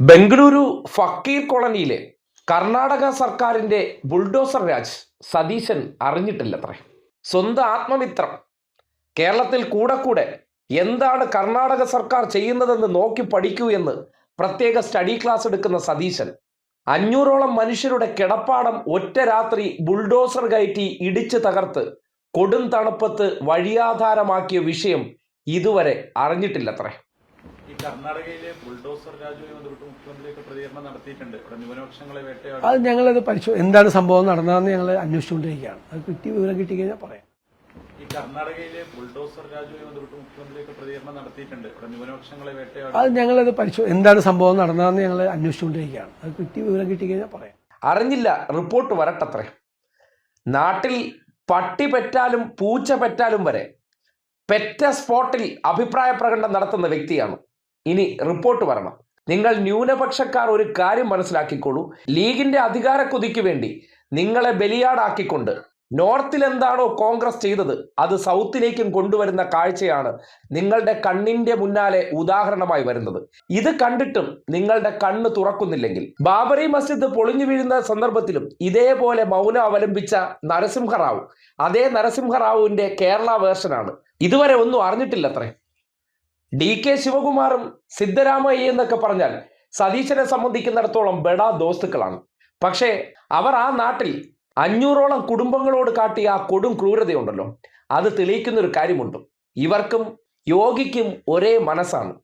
ബംഗളൂരു ഫക്കീർ കോളനിയിലെ കർണാടക സർക്കാരിന്റെ ബുൾഡോസർ രാജ് സതീശൻ അറിഞ്ഞിട്ടില്ലത്രേ. സ്വന്തം ആത്മമിത്രം. കേരളത്തിൽ കൂടെ കൂടെ എന്താണ് കർണാടക സർക്കാർ ചെയ്യുന്നതെന്ന് നോക്കി പഠിക്കൂ എന്ന് പ്രത്യേക സ്റ്റഡി ക്ലാസ് എടുക്കുന്ന സതീശൻ. അഞ്ഞൂറോളം മനുഷ്യരുടെ കിടപ്പാടം ഒറ്റ രാത്രി ബുൾഡോസർ കയറ്റി ഇടിച്ചു തകർത്ത് കൊടും തണുപ്പത്ത് വഴിയാധാരമാക്കിയ വിഷയം ഇതുവരെ അറിഞ്ഞിട്ടില്ലത്രേ. ഈ കർണാടകയിലെ ബുൾഡോസർ രാജുവുമായി ബന്ധപ്പെട്ട് മുഖ്യമന്ത്രിയൊക്കെ പ്രതികരണം നടത്തിയിട്ടുണ്ട്. ഇവിടെ ന്യൂനപക്ഷങ്ങളെ വേട്ടയാടി അത് ഞങ്ങളത് പരിശോ എന്താണ് സംഭവം നടന്നതെന്ന് ഞങ്ങൾ അന്വേഷിച്ചുകൊണ്ടിരിക്കുകയാണ്. അത് കിട്ടി വിവരം കിട്ടി കഴിഞ്ഞാൽ പറയാം. ഈ കർണാടകയിലെ ബുൾഡോസർ രാജുവുമായി ബന്ധപ്പെട്ട് മുഖ്യമന്ത്രിയൊക്കെ പ്രതികരണം നടത്തിയിട്ടുണ്ട്. ഇവിടെ ന്യൂനപക്ഷങ്ങളെ വേട്ടയാടി അത് ഞങ്ങളത് പരിശോ എന്താണ് സംഭവം നടന്നതെന്ന് ഞങ്ങൾ അന്വേഷിച്ചുകൊണ്ടിരിക്കുകയാണ്. അത് കിട്ടി വിവരം കിട്ടി കഴിഞ്ഞാൽ പറയാം. അറിഞ്ഞില്ല റിപ്പോർട്ട് വരട്ടത്രേ. നാട്ടിൽ പട്ടി പെറ്റാലും പൂച്ച പെറ്റാലും വരെ പെറ്റ സ്പോട്ടിൽ അഭിപ്രായ പ്രകടനം നടത്തുന്ന വ്യക്തിയാണ്. ഇനി റിപ്പോർട്ട് വരണം. നിങ്ങൾ ന്യൂനപക്ഷക്കാർ ഒരു കാര്യം മനസ്സിലാക്കിക്കോളൂ. ലീഗിന്റെ അധികാര കുതിക്ക് വേണ്ടി നിങ്ങളെ ബലിയാടാക്കിക്കൊണ്ട് നോർത്തിൽ എന്താണോ കോൺഗ്രസ് ചെയ്തത് അത് സൗത്തിലേക്കും കൊണ്ടുവരുന്ന കാഴ്ചയാണ് നിങ്ങളുടെ കണ്ണിന്റെ മുന്നാലെ ഉദാഹരണമായി വരുന്നത്. ഇത് കണ്ടിട്ടും നിങ്ങളുടെ കണ്ണ് തുറക്കുന്നില്ലെങ്കിൽ. ബാബറി മസ്ജിദ് പൊളിഞ്ഞു വീഴുന്ന സന്ദർഭത്തിലും ഇതേപോലെ മൗനം അവലംബിച്ച നരസിംഹറാവു. അതേ നരസിംഹറാവുവിന്റെ കേരള വേർഷനാണ്. ഇതുവരെ ഒന്നും അറിഞ്ഞിട്ടില്ലത്രേ. ഡി കെ ശിവകുമാറും സിദ്ധരാമയ്യ എന്നൊക്കെ പറഞ്ഞാൽ സതീശനെ സംബന്ധിക്കുന്നിടത്തോളം ബെഡാ ദോസ്തുക്കളാണ്. പക്ഷേ അവർ ആ നാട്ടിൽ അഞ്ഞൂറോളം കുടുംബങ്ങളോട് കാട്ടിയ ആ കൊടും ക്രൂരതയുണ്ടല്ലോ. അത് തെളിയിക്കുന്ന ഒരു കാര്യമുണ്ട്. ഇവർക്കും യോഗിക്കും ഒരേ മനസ്സാണ്.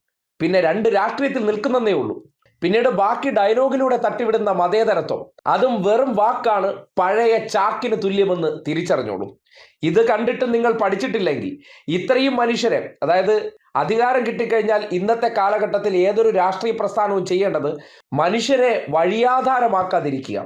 പിന്നെ രണ്ട് രാഷ്ട്രീയത്തിൽ നിൽക്കുന്നതേ ഉള്ളൂ. പിന്നീട് ബാക്കി ഡയലോഗിലൂടെ തട്ടിവിടുന്ന മതേതരത്വം അതും വെറും വാക്കാണ് പഴയ ചാക്കിന് തുല്യമെന്ന് തിരിച്ചറിഞ്ഞോളൂ. ഇത് കണ്ടിട്ട് നിങ്ങൾ പഠിച്ചിട്ടില്ലെങ്കിൽ ഇത്രയും മനുഷ്യരെ അതായത് അധികാരം കിട്ടിക്കഴിഞ്ഞാൽ ഇന്നത്തെ കാലഘട്ടത്തിൽ ഏതൊരു രാഷ്ട്രീയ പ്രസ്ഥാനവും ചെയ്യേണ്ടത് മനുഷ്യരെ വഴിയാധാരമാക്കാതിരിക്കുക.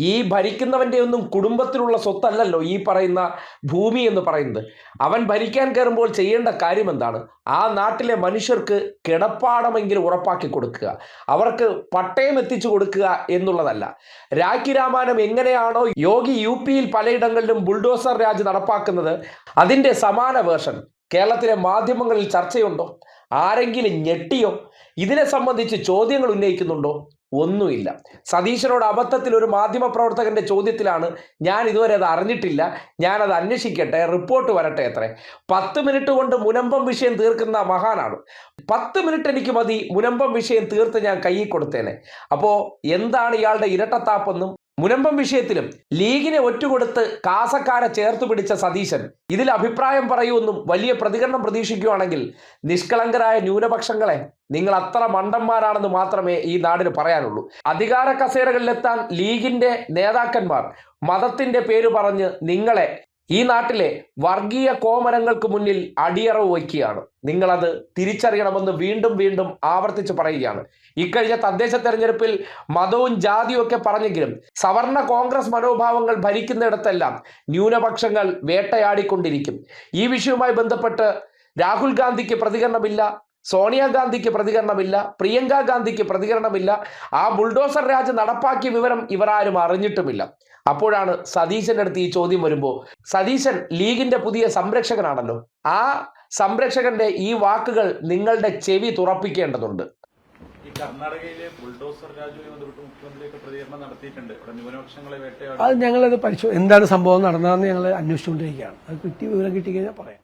ഈ ഭരിക്കുന്നവന്റെ ഒന്നും കുടുംബത്തിലുള്ള സ്വത്തല്ലല്ലോ ഈ പറയുന്ന ഭൂമി എന്ന് പറയുന്നത്. അവൻ ഭരിക്കാൻ കയറുമ്പോൾ ചെയ്യേണ്ട കാര്യം എന്താണ്? ആ നാട്ടിലെ മനുഷ്യർക്ക് കിടപ്പാടമെങ്കിലും ഉറപ്പാക്കി കൊടുക്കുക. അവർക്ക് പട്ടയം എത്തിച്ചു കൊടുക്കുക എന്നുള്ളതല്ല. രാഖി രാമാനം എങ്ങനെയാണോ യോഗി യു പിയിൽ പലയിടങ്ങളിലും ബുൾഡോസർ രാജ് നടപ്പാക്കുന്നത് അതിന്റെ സമാന വേർഷൻ കേരളത്തിലെ മാധ്യമങ്ങളിൽ ചർച്ചയുണ്ടോ? ആരെങ്കിലും ഞെട്ടിയോ? ഇതിനെ സംബന്ധിച്ച് ചോദ്യങ്ങൾ ഉന്നയിക്കുന്നുണ്ടോ? ഒന്നുമില്ല. സതീശനോട് അബദ്ധത്തിൽ ഒരു മാധ്യമ പ്രവർത്തകന്റെ ചോദ്യത്തിലാണ് ഞാൻ ഇതുവരെ അത് അറിഞ്ഞിട്ടില്ല. ഞാനത് അന്വേഷിക്കട്ടെ റിപ്പോർട്ട് വരട്ടെ എത്രേ പത്ത് മിനിറ്റ് കൊണ്ട് മുനമ്പം വിഷയം തീർക്കുന്ന മഹാനാണ്. പത്ത് മിനിറ്റ് എനിക്ക് മതി മുനമ്പം വിഷയം തീർത്ത് ഞാൻ കൈ കൊടുത്തേനെ. അപ്പോൾ എന്താണ് ഇയാളുടെ ഇരട്ടത്താപ്പെന്നും മുനമ്പം വിഷയത്തിലും ലീഗിനെ ഒറ്റുകൊടുത്ത് കാസക്കാരെ ചേർത്ത് പിടിച്ച സതീശൻ ഇതിൽ അഭിപ്രായം പറയുമെന്നും വലിയ പ്രതികരണം പ്രതീക്ഷിക്കുകയാണെങ്കിൽ നിഷ്കളങ്കരായ ന്യൂനപക്ഷങ്ങളെ നിങ്ങൾ അത്ര മണ്ടന്മാരാണെന്ന് മാത്രമേ ഈ നാടിന് പറയാനുള്ളൂ. അധികാര കസേരകളിലെത്താൻ ലീഗിന്റെ നേതാക്കന്മാർ മതത്തിന്റെ പേര് പറഞ്ഞ് നിങ്ങളെ ഈ നാട്ടിലെ വർഗീയ കോമരങ്ങൾക്ക് മുന്നിൽ അടിയറവ് വയ്ക്കുകയാണ്. നിങ്ങളത് തിരിച്ചറിയണമെന്ന് വീണ്ടും വീണ്ടും ആവർത്തിച്ച് പറയുകയാണ്. ഇക്കഴിഞ്ഞ തദ്ദേശ തെരഞ്ഞെടുപ്പിൽ മതവും ജാതിയും ഒക്കെ പറഞ്ഞെങ്കിലും സവർണ കോൺഗ്രസ് മനോഭാവങ്ങൾ ഭരിക്കുന്നിടത്തെല്ലാം ന്യൂനപക്ഷങ്ങൾ വേട്ടയാടിക്കൊണ്ടിരിക്കും. ഈ വിഷയവുമായി ബന്ധപ്പെട്ട് രാഹുൽ ഗാന്ധിക്ക് പ്രതികരണമില്ല സോണിയാഗാന്ധിക്ക് പ്രതികരണമില്ല പ്രിയങ്ക ഗാന്ധിക്ക് പ്രതികരണമില്ല. ആ ബുൾഡോസർ രാജ് നടപ്പാക്കിയ വിവരം ഇവരാരും അറിഞ്ഞിട്ടുമില്ല. അപ്പോഴാണ് സതീശന്റെ അടുത്ത് ഈ ചോദ്യം വരുമ്പോൾ സതീശൻ ലീഗിന്റെ പുതിയ സംരക്ഷകനാണല്ലോ. ആ സംരക്ഷകന്റെ ഈ വാക്കുകൾ നിങ്ങളുടെ ചെവി തുറപ്പിക്കേണ്ടതുണ്ട്. ഈ കർണാടകയിലെ ബുൾഡോസർ രാജുവുമായി ബന്ധപ്പെട്ട് മുഖ്യമന്ത്രിയൊക്കെ പ്രതികരണം നടത്തിയിട്ടുണ്ട്. ഇവിടെ ന്യൂനപക്ഷങ്ങളെ വേട്ടയാടി അത് ഞങ്ങളത് പരിശോ എന്താണ് സംഭവം നടന്നതെന്ന് ഞങ്ങൾ അന്വേഷിച്ചുകൊണ്ടിരിക്കുകയാണ്. അത് കിട്ടിയ വിവരം കിട്ടിക്കഴിഞ്ഞാൽ പറയാം.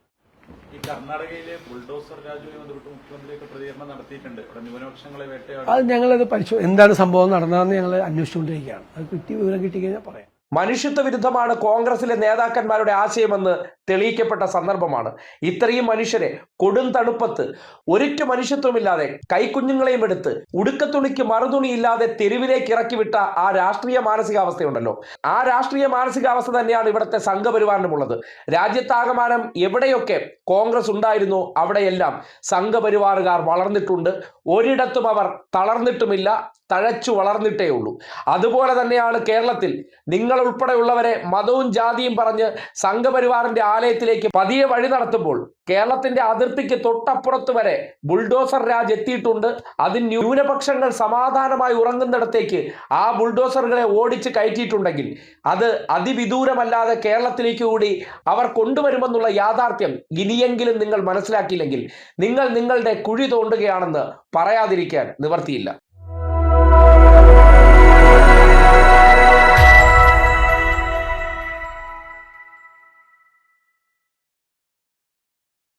കർണാടകയിലെ നടത്തിയിട്ടുണ്ട്. അത് ഞങ്ങളത് പരിശോ എന്താണ് സംഭവം നടന്നതെന്ന് ഞങ്ങൾ അന്വേഷിച്ചുകൊണ്ടിരിക്കുകയാണ്. അത് കിട്ടി വിവരം കിട്ടിക്കഴിഞ്ഞാൽ പറയാം. മനുഷ്യത്വ വിരുദ്ധമാണ് കോൺഗ്രസിലെ നേതാക്കന്മാരുടെ ആശയമെന്ന് തെളിയിക്കപ്പെട്ട സന്ദർഭമാണ്. ഇത്രയും മനുഷ്യരെ കൊടും തണുപ്പത്ത് ഒരിറ്റു മനുഷ്യത്വമില്ലാതെ കൈക്കുഞ്ഞുങ്ങളെയും എടുത്ത് ഉടുക്കത്തുണിക്ക് മറുതുണിയില്ലാതെ തെരുവിലേക്ക് ഇറക്കിവിട്ട ആ രാഷ്ട്രീയ മാനസികാവസ്ഥയുണ്ടല്ലോ. ആ രാഷ്ട്രീയ മാനസികാവസ്ഥ തന്നെയാണ് ഇവിടുത്തെ സംഘപരിവാറിനുമുള്ളത്. രാജ്യത്താകമാനം എവിടെയൊക്കെ കോൺഗ്രസ് ഉണ്ടായിരുന്നു അവിടെയെല്ലാം സംഘപരിവാറുകാർ വളർന്നിട്ടുണ്ട്. ഒരിടത്തും അവർ തളർന്നിട്ടുമില്ല. തഴച്ചു വളർന്നിട്ടേ ഉള്ളൂ. അതുപോലെ തന്നെയാണ് കേരളത്തിൽ നിങ്ങൾ ഉൾപ്പെടെയുള്ളവരെ മതവും ജാതിയും പറഞ്ഞ് സംഘപരിവാറിന്റെ ആലയത്തിലേക്ക് പതിയെ വഴി നടത്തുമ്പോൾ കേരളത്തിന്റെ അതിർത്തിക്ക് തൊട്ടപ്പുറത്ത് വരെ ബുൾഡോസർ രാജ് എത്തിയിട്ടുണ്ട്. അതിന് ന്യൂനപക്ഷങ്ങൾ സമാധാനമായി ഉറങ്ങുന്നിടത്തേക്ക് ആ ബുൾഡോസറുകളെ ഓടിച്ച് കയറ്റിയിട്ടുണ്ടെങ്കിൽ അത് അതിവിദൂരമല്ലാതെ കേരളത്തിലേക്ക് കൂടി അവർ കൊണ്ടുവരുമെന്നുള്ള യാഥാർത്ഥ്യം ഇനിയെങ്കിലും നിങ്ങൾ മനസ്സിലാക്കിയില്ലെങ്കിൽ നിങ്ങൾ നിങ്ങളുടെ കുഴി തോണ്ടുകയാണെന്ന് പറയാതിരിക്കാൻ നിവർത്തിയില്ല.